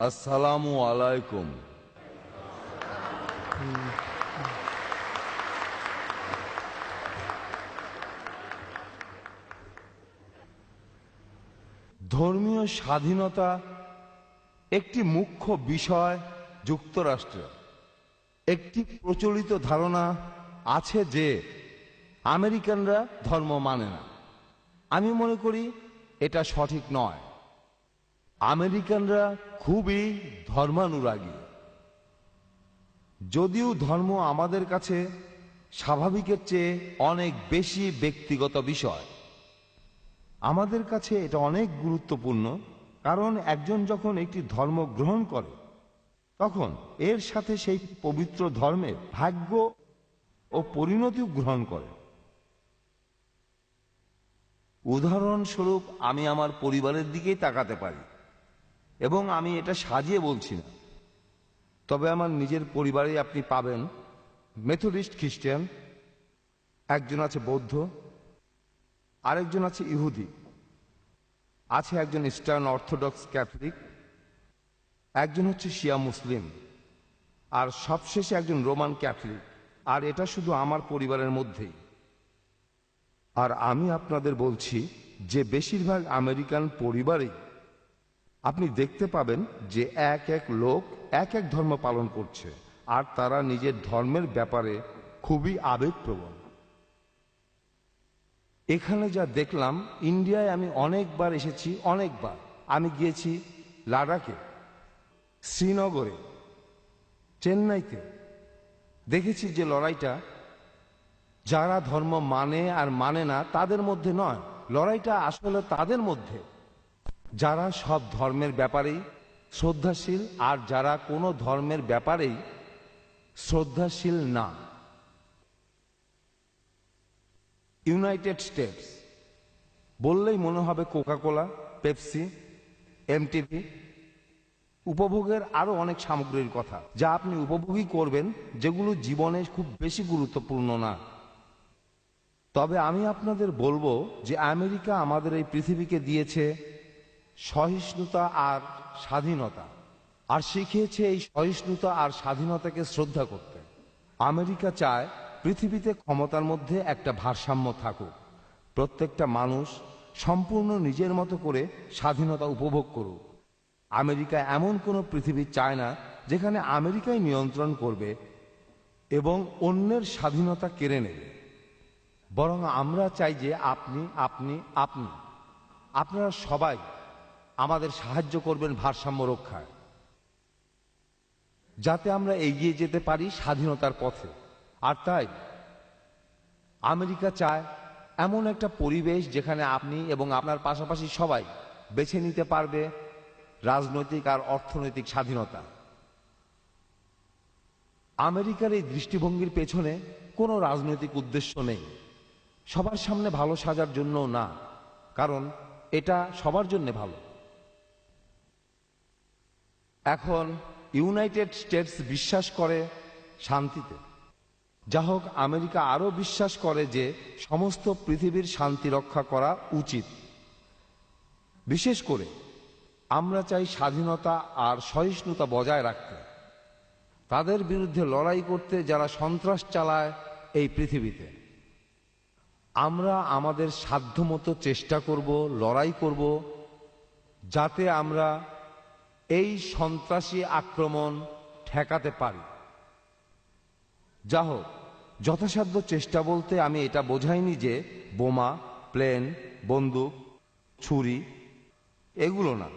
আসসালামু আলাইকুম ধর্মীয় স্বাধীনতা একটি মুখ্য বিষয় যুক্তরাষ্ট্র। একটি প্রচলিত ধারণা আছে যে আমেরিকানরা ধর্ম মানে না। আমি মনে করি এটা সঠিক নয়। আমেরিকানরা খুবই ধর্মানুরাগী। যদিও ধর্ম আমাদের কাছে স্বাভাবিকের চেয়ে অনেক বেশি ব্যক্তিগত বিষয়। আমাদের কাছে এটা অনেক গুরুত্বপূর্ণ, কারণ একজন যখন একটি ধর্ম গ্রহণ করে, তখন এর সাথে সেই পবিত্র ধর্মের ভাগ্য ও পরিণতিও গ্রহণ করে। উদাহরণস্বরূপ, আমি আমার পরিবারের দিকেই তাকাতে পারি। এবং আমি এটা সাজিয়ে বলছি না। তবে আমার নিজের পরিবারে আপনি পাবেন মেথডিস্ট খ্রিস্টান একজন আছে বৌদ্ধ, আরেকজন আছে ইহুদি, আছে একজন ইস্টার্ন অর্থোডক্স ক্যাথলিক একজন হচ্ছে শিয়া মুসলিম, আর সবশেষে একজন রোমান ক্যাথলিক আর এটা শুধু আমার পরিবারের মধ্যেই। আর আমি আপনাদের বলছি যে বেশিরভাগ আমেরিকান পরিবারেই আপনি দেখতে পাবেন যে এক এক লোক এক এক ধর্ম পালন করছে, আর তারা নিজের ধর্মের ব্যাপারে খুবই আবেগপ্রবণ। এখানে যা দেখলাম, ইন্ডিয়ায় আমি অনেকবার এসেছি, অনেকবার। আমি গিয়েছি লাডাখে শ্রীনগরে, চেন্নাইতে। দেখেছি যে লড়াইটা যারা ধর্ম মানে আর মানে না, তাদের মধ্যে নয়। লড়াইটা আসলে তাদের মধ্যে। যারা সব ধর্মের ব্যাপারেই শ্রদ্ধাশীল আর যারা কোনো ধর্মের ব্যাপারেই শ্রদ্ধাশীল না। ইউনাইটেড স্টেটস বললেই মনে হবে কোকাকোলা পেপসি এমটিভি উপভোগের আরও অনেক সামগ্রীর কথা, যা আপনি উপভোগই করবেন, যেগুলো জীবনে খুব বেশি গুরুত্বপূর্ণ না। তবে আমি আপনাদের বলব যে আমেরিকা আমাদের এই পৃথিবীকে দিয়েছে সহিষ্ণুতা আর স্বাধীনতা। আর শিখিয়েছে এই সহিষ্ণুতা আর স্বাধীনতাকে শ্রদ্ধা করতে। আমেরিকা চায় পৃথিবীতে ক্ষমতার মধ্যে একটা ভারসাম্য থাকুক। প্রত্যেকটা মানুষ সম্পূর্ণ নিজের মতো করে স্বাধীনতা উপভোগ করুক। আমেরিকা এমন কোনো পৃথিবী চায় না যেখানে আমেরিকাই নিয়ন্ত্রণ করবে এবং অন্যের স্বাধীনতা কেড়ে নেবে। বরং আমরা চাই যে আপনি আপনি আপনি, আপনারা সবাই আমাদের সাহায্য করবেন ভারসাম্য রক্ষায়। যাতে আমরা এগিয়ে যেতে পারি স্বাধীনতার পথে। আর তাই আমেরিকা চায় এমন একটা পরিবেশ যেখানে আপনি এবং আপনার পাশাপাশি সবাই বেছে নিতে পারবে রাজনৈতিক আর অর্থনৈতিক স্বাধীনতা। আমেরিকার এই দৃষ্টিভঙ্গির পেছনে কোনো রাজনৈতিক উদ্দেশ্য নেই। সবার সামনে ভালো সাজার জন্য না। কারণ এটা সবার জন্য ভালো। এখন ইউনাইটেড স্টেটস বিশ্বাস করে শান্তিতে। যা হোক, আমেরিকা আরও বিশ্বাস করে যে সমস্ত পৃথিবীর শান্তি রক্ষা করা উচিত। বিশেষ করে আমরা চাই স্বাধীনতা আর সহিষ্ণুতা বজায় রাখতে। তাদের বিরুদ্ধে লড়াই করতে যারা সন্ত্রাস চালায় এই পৃথিবীতে। আমরা আমাদের সাধ্যমতো চেষ্টা করব, লড়াই করব, যাতে আমরা এই সন্ত্রাসী আক্রমণ ঠেকাতে পারি। যা হোক যথাসাধ্য চেষ্টা বলতে আমি এটা বোঝাইনি যে বোমা, প্লেন, বন্দুক, ছুরি, এগুলো না।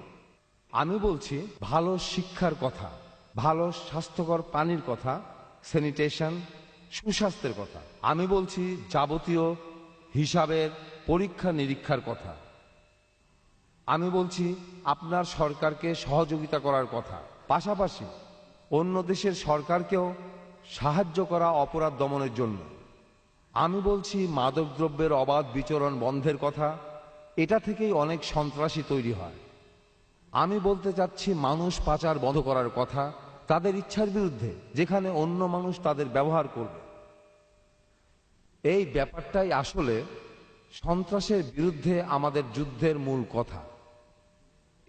আমি বলছি ভালো শিক্ষার কথা, ভালো স্বাস্থ্যকর পানির কথা, স্যানিটেশন, সুস্বাস্থ্যের কথা। আমি বলছি যাবতীয় হিসাবের পরীক্ষা নিরীক্ষার কথা। আমি বলছি, আপনার সরকারকে সহযোগিতা করার কথা। পাশাপাশি, অন্য দেশের সরকারকেও সাহায্য করা অপরাধ দমনের জন্য। আমি বলছি, মাদকদ্রব্যের অবাধ বিচরণ বন্ধের কথা, এটা থেকেই অনেক সন্ত্রাসী তৈরি হয়। আমি বলতে চাচ্ছি, মানুষ পাচার বন্ধ করার কথা, তাদের ইচ্ছার বিরুদ্ধে, যেখানে অন্য মানুষ তাদের ব্যবহার করবে। এই ব্যাপারটাই আসলে সন্ত্রাসের বিরুদ্ধে আমাদের যুদ্ধের মূল কথা।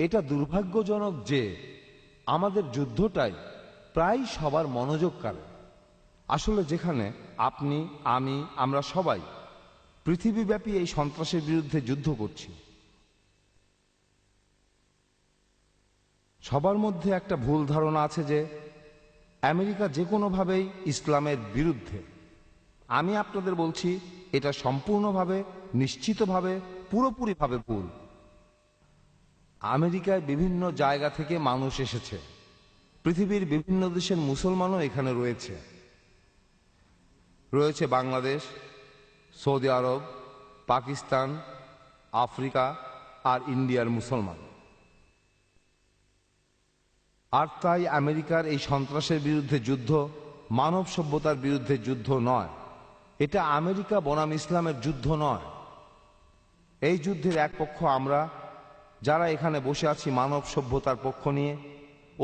এটা দুর্ভাগ্যজনক যে আমাদের যুদ্ধটাই প্রায় সবার মনোযোগ কাড়ে আসলে যেখানে আপনি, আমি, আমরা সবাই পৃথিবীব্যাপী এই সন্ত্রাসের বিরুদ্ধে যুদ্ধ করছি। সবার মধ্যে একটা ভুল ধারণা আছে যে আমেরিকা যে কোনোভাবেই ইসলামের বিরুদ্ধে। আমি আপনাদের বলছি, এটা সম্পূর্ণভাবে, নিশ্চিতভাবে, পুরোপুরিভাবে ভুল। আমেরিকায় বিভিন্ন জায়গা থেকে মানুষ এসেছে। পৃথিবীর বিভিন্ন দেশের মুসলমানও এখানে রয়েছে। রয়েছে বাংলাদেশ, সৌদি আরব, পাকিস্তান, আফ্রিকা আর ইন্ডিয়ার মুসলমান। আর তাই আমেরিকার এই সন্ত্রাসের বিরুদ্ধে যুদ্ধ মানব সভ্যতার বিরুদ্ধে যুদ্ধ নয়। এটা আমেরিকা বনাম ইসলামের যুদ্ধ নয়। এই যুদ্ধের এক পক্ষ আমরা যারা এখানে বসে আছি মানব সভ্যতার পক্ষ নিয়ে,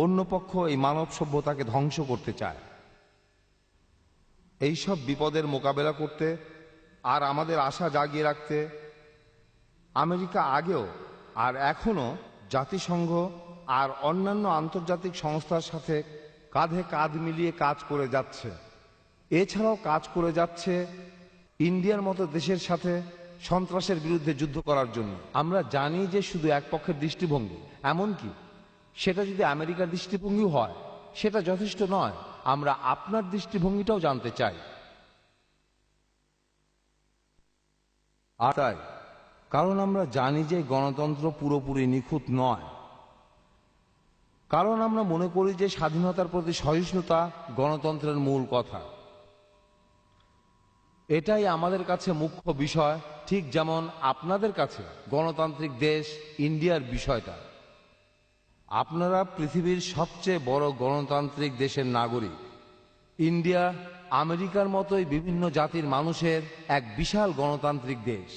অন্য পক্ষ এই মানব সভ্যতাকে ধ্বংস করতে চায়। এইসব বিপদের মোকাবেলা করতে আর আমাদের আশা জাগিয়ে রাখতে আমেরিকা আগেও আর এখনও জাতিসংঘ আর অন্যান্য আন্তর্জাতিক সংস্থার সাথে কাঁধে কাঁধ মিলিয়ে কাজ করে যাচ্ছে। এছাড়াও কাজ করে যাচ্ছে ইন্ডিয়ার মতো দেশের সাথে সন্ত্রাসের বিরুদ্ধে যুদ্ধ করার জন্য। আমরা জানি যে শুধু এক পক্ষের দৃষ্টিভঙ্গি, এমনকি সেটা যদি আমেরিকার দৃষ্টিভঙ্গি হয়, সেটা যথেষ্ট নয়। আমরা আপনার দৃষ্টিভঙ্গিটাও জানতে চাই। আর তাই, কারণ আমরা জানি যে গণতন্ত্র পুরোপুরি নিখুঁত নয়। কারণ আমরা মনে করি যে স্বাধীনতার প্রতি সহিষ্ণুতা গণতন্ত্রের মূল কথা। এটাই আমাদের কাছে মুখ্য বিষয়, ঠিক যেমন আপনাদের কাছে গণতান্ত্রিক দেশ ইন্ডিয়ার বিষয়টা। আপনারা পৃথিবীর সবচেয়ে বড় গণতান্ত্রিক দেশের নাগরিক। ইন্ডিয়া আমেরিকার মতোই বিভিন্ন জাতির মানুষের এক বিশাল গণতান্ত্রিক দেশ।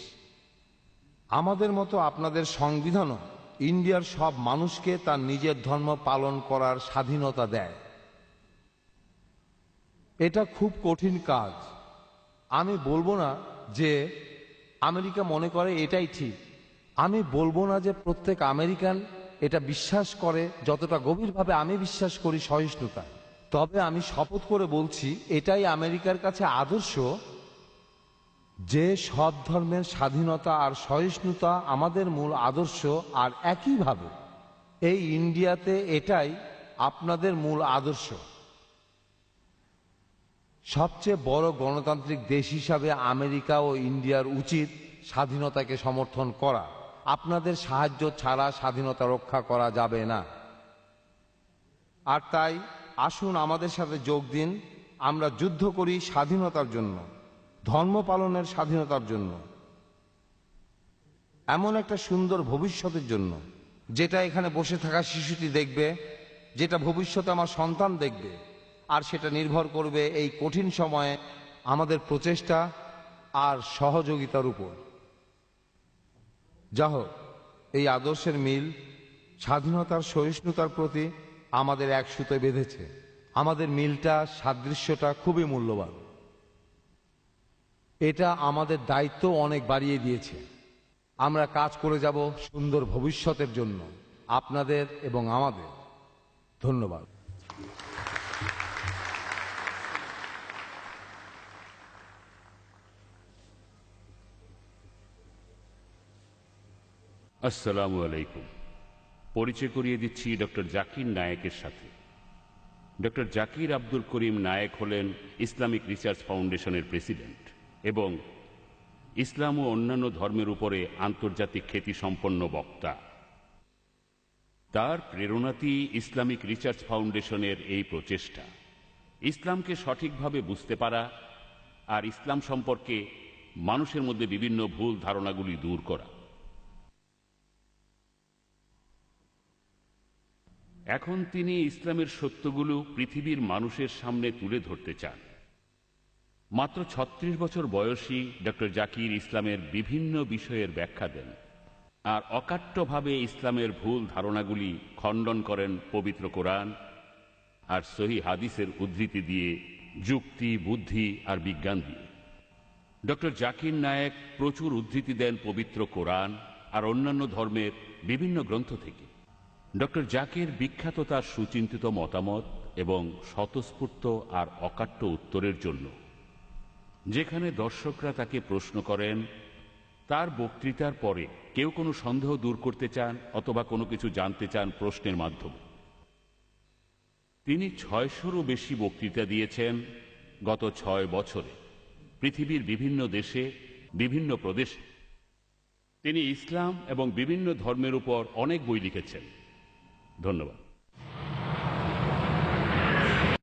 আমাদের মতো আপনাদের সংবিধানও ইন্ডিয়ার সব মানুষকে তার নিজের ধর্ম পালন করার স্বাধীনতা দেয়। এটা খুব কঠিন কাজ। আমি বলব না যে আমেরিকা মনে করে এটাই ঠিক। আমি বলব না যে প্রত্যেক আমেরিকান এটা বিশ্বাস করে যতটা গভীরভাবে আমি বিশ্বাস করি সহিষ্ণুতা। তবে আমি শপথ করে বলছি, এটাই আমেরিকার কাছে আদর্শ যে সব ধর্মের স্বাধীনতা আর সহিষ্ণুতা আমাদের মূল আদর্শ আর একইভাবে। এই ইন্ডিয়াতে এটাই আপনাদের মূল আদর্শ। সবচেয়ে বড় গণতান্ত্রিক দেশ হিসাবে আমেরিকা ও ইন্ডিয়ার উচিত স্বাধীনতাকে সমর্থন করা। আপনাদের সাহায্য ছাড়া স্বাধীনতা রক্ষা করা যাবে না। আর তাই, আসুন আমাদের সাথে যোগ দিন। আমরা যুদ্ধ করি স্বাধীনতার জন্য, ধর্ম পালনের স্বাধীনতার জন্য। এমন একটা সুন্দর ভবিষ্যতের জন্য, যেটা এখানে বসে থাকা শিশুটি দেখবে, যেটা ভবিষ্যতে আমার সন্তান দেখবে। আর সেটা নির্ভর করবে এই কঠিন সময়ে আমাদের প্রচেষ্টা আর সহযোগিতার উপর। যা এই আদর্শের মিল, স্বাধীনতার সহিষ্ণুতার প্রতি আমাদের এক সুতে বেঁধেছে। আমাদের মিলটা, সাদৃশ্যটা খুবই মূল্যবান। এটা আমাদের দায়িত্ব অনেক বাড়িয়ে দিয়েছে। আমরা কাজ করে যাব সুন্দর ভবিষ্যতের জন্য, আপনাদের এবং আমাদের। ধন্যবাদ। আসসালামু আলাইকুম। পরিচয় করিয়ে দিচ্ছি ডক্টর জাকির নায়েকের সাথে। ডক্টর জাকির আব্দুল করিম নায়েক হলেন ইসলামিক রিসার্চ ফাউন্ডেশনের প্রেসিডেন্ট এবং ইসলাম ও অন্যান্য ধর্মের উপরে আন্তর্জাতিক খ্যাতিসম্পন্ন বক্তা। তার প্রেরণাতেই ইসলামিক রিসার্চ ফাউন্ডেশনের এই প্রচেষ্টা। ইসলামকে সঠিকভাবে বুঝতে পারা আর ইসলাম সম্পর্কে মানুষের মধ্যে বিভিন্ন ভুল ধারণাগুলি দূর করা। এখন তিনি ইসলামের সত্যগুলো পৃথিবীর মানুষের সামনে তুলে ধরতে চান। মাত্র ছত্রিশ বছর বয়সী ডক্টর জাকির ইসলামের বিভিন্ন বিষয়ের ব্যাখ্যা দেন আর অকাট্যভাবে ইসলামের ভুল ধারণাগুলি খণ্ডন করেন পবিত্র কোরআন আর সহি হাদিসের উদ্ধৃতি দিয়ে যুক্তি, বুদ্ধি আর বিজ্ঞান দিয়ে। ডক্টর জাকির নায়েক প্রচুর উদ্ধৃতি দেন পবিত্র কোরআন আর অন্যান্য ধর্মের বিভিন্ন গ্রন্থ থেকে। ডক্টর জাকির বিখ্যাত তার সুচিন্তিত মতামত এবং স্বতঃস্ফূর্ত আর অকাট্য উত্তরের জন্য। যেখানে দর্শকরা তাকে প্রশ্ন করেন, তার বক্তৃতার পরে কেউ কোনো সন্দেহ দূর করতে চান অথবা কোনো কিছু জানতে চান প্রশ্নের মাধ্যমে? তিনি ছয়শোরও বেশি বক্তৃতা দিয়েছেন গত ছয় বছরে, পৃথিবীর বিভিন্ন দেশে, বিভিন্ন প্রদেশে। তিনি ইসলাম এবং বিভিন্ন ধর্মের উপর অনেক বই লিখেছেন। ধন্যবাদ